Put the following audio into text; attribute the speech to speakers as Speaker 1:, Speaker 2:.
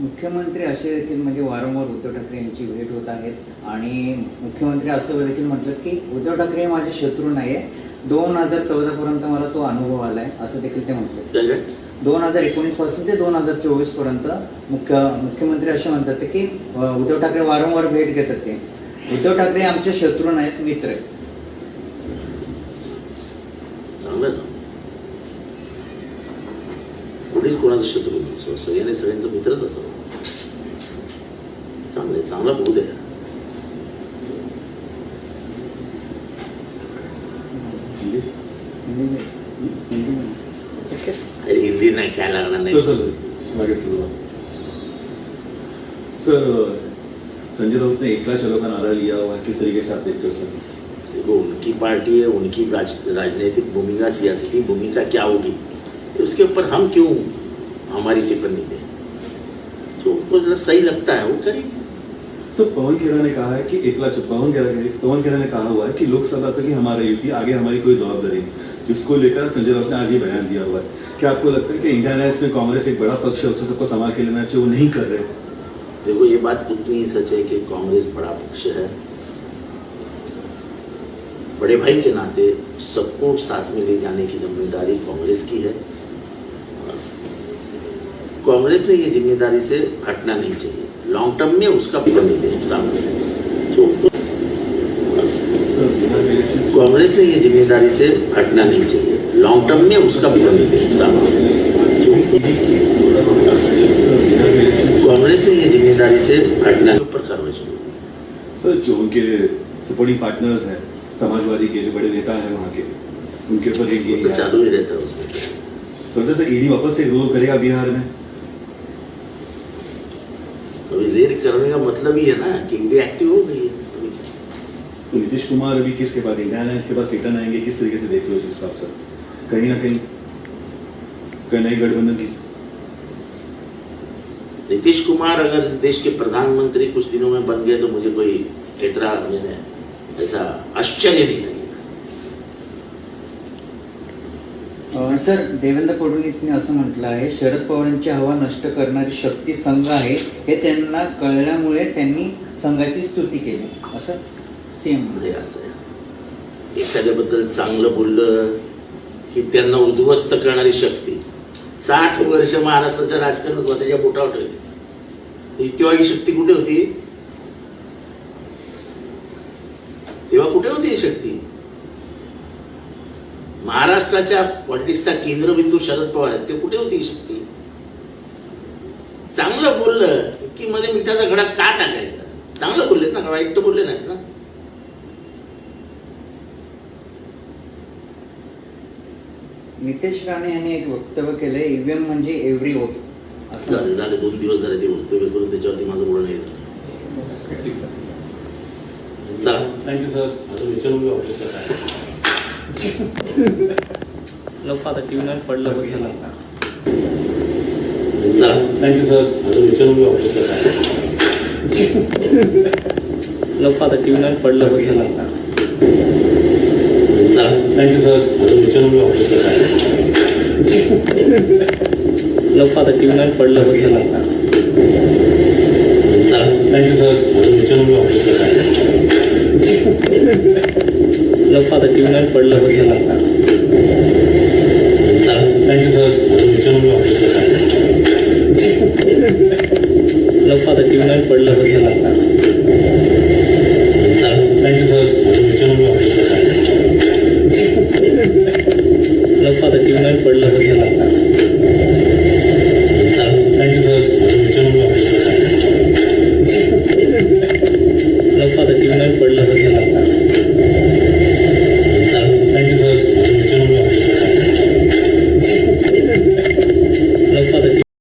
Speaker 1: मुख्यमंत्री असे देखील म्हणजे वारंवार उद्धव ठाकरे यांची भेट होत आहेत आणि मुख्यमंत्री असं देखील म्हटलं की उद्धव ठाकरे हे माझे शत्रू नाही आहे दोन हजार चौदापर्यंत मला तो अनुभव आला आहे असं देखील ते म्हटले. दोन हजार एकोणीसपासून ते दोन हजार चोवीसपर्यंत मुख्य मुख्यमंत्री असे म्हणतात की उद्धव ठाकरे वारंवार भेट घेतात ते. उद्धव ठाकरे आमचे शत्रू नाहीत मित्र आहेत.
Speaker 2: कोणीच कोणाचं शत्रू नसो सगळ्यांनी सगळ्यांचा मित्रच असावं. चांगलं आहे चांगला आहे काही हिंदी नाही काय लागणार नाही.
Speaker 3: सर संजय राउत ने एक लाख चलो का नारा लिया हुआ किस तरीके से आप देखते हो सर.
Speaker 2: देखो उनकी पार्टी है उनकी राज, राजनीतिक भूमिका सियासी भूमिका क्या होगी? उसके ऊपर हम क्यों हमारी टिप्पणी दें? तो उनको जरा सही लगता है वो करेंगे।
Speaker 3: सर पवन खेरा ने कहा है कि एक लाख पवन खेरा पवन खेरा ने कहा हुआ है कि लोकसभा तक ही हमारी युति आगे हमारी कोई जवाबदारी नहीं। जिसको लेकर संजय राउत ने आज ये बयान दिया हुआ है। क्या आपको लगता है कि इंडिया अलायंस में कांग्रेस एक बड़ा पक्ष है उसे सबको संभाल के लेना चाहिए वो नहीं कर रहे?
Speaker 2: देखो ये बात उतनी ही सच है कि कांग्रेस बड़ा पक्ष है। बड़े भाई के नाते सबको साथ में ले जाने की ज़िम्मेदारी कांग्रेस की है। कांग्रेस ने ये ज़िम्मेदारी से हटना नहीं चाहिए। लॉन्ग टर्म में उसका प्रतिनिधित्व सामने। तो
Speaker 3: सर
Speaker 2: कांग्रेस ने ये ज़िम्मेदारी से हटना नहीं चाहिए। लॉन्ग टर्म में उसका प्रतिनिधित्व सामने।
Speaker 3: सर
Speaker 2: कांग्रेस ने ये ज़िम्मेदारी से हटना ऊपर कार्रवाई शुरू
Speaker 3: सर जो उनके सपोर्टिंग पार्टनर्स हैं समाजवादी के जो बड़े नेता हैं वहाँ के उनके ऊपर एक
Speaker 2: तो चालू ही रहता है उसमें।
Speaker 3: तो जैसे ईडी वापस से रूल करेगा बिहार में?
Speaker 2: अभी रेड करने का मतलब ही है ना कि ईडी एक्टिव हो गई है।
Speaker 3: तो नीतीश कुमार अभी किसके पास इंडिया अलायंस के पास रिटर्न आएँगे किस तरीके से देखते हो उस हिसाब से? कहीं ना कहीं कहीं नई गठबंधन की
Speaker 2: नीतीश कुमार अगर इस देश के प्रधानमंत्री कुछ दिनों में बन गए तो मुझे कोई एतराज़ मैंने ऐसा आश्चर्य नहीं लगेगा
Speaker 1: सर देवेंद्र फडणवीसने असं म्हटलं आहे शरद पवारांची हवा नष्ट करणारी शक्ती संघ आहे हे त्यांना कळल्यामुळे त्यांनी संघाची स्तुती केली. असं सीएम
Speaker 2: म्हणजे असं आहे. एखाद्याबद्दल चांगलं बोललं की त्यांना उद्ध्वस्त करणारी शक्ती. साठ वर्ष महाराष्ट्राच्या राजकारणात त्याच्या बोटावर ठेवली. तेव्हा ही शक्ती कुठे होती? तेव्हा कुठे होती ही शक्ती? महाराष्ट्राच्या पॉलिटिक्सचा केंद्रबिंदू शरद पवार आहेत ते कुठे होती ही शक्ती? चांगलं बोललं की मध्ये मिठाचा घडा का टाकायचा? चांगलं बोललेत ना वाईट तर बोलले नाहीत ना?
Speaker 1: नितेश राणे यांनी एक वक्तव्य केलंय ईव्हीएम म्हणजे एव्हरी वोट. असं.
Speaker 2: झाले दोन दिवस झाले ते वक्तव्य करून त्याच्यावरती माझं बोलणं नाही झालं चला.
Speaker 4: थँक्यू सर आता विचारून घेऊ ऑफिसर काय.
Speaker 5: नको आता टी व्हीवर पडलं झालं
Speaker 2: चला.
Speaker 4: थँक्यू सर आता विचारून घेऊ ऑफिसर
Speaker 5: नको आता टी व्हीवर पडलं बघ झालं
Speaker 2: चला.
Speaker 4: थँक्यू सर आता विचारून घेऊ ऑफिसर
Speaker 5: नको आता टी व्हीवर पडलं बघ झालं
Speaker 2: चला.
Speaker 4: थँक्यू सर आता विचारून घेऊ ऑफिसर काय
Speaker 5: नको आता टी पडलं बघ झालं.
Speaker 4: थँक्यू सर आता विचारून घेऊ ऑफिसर
Speaker 5: आता पडलं बघ झालं.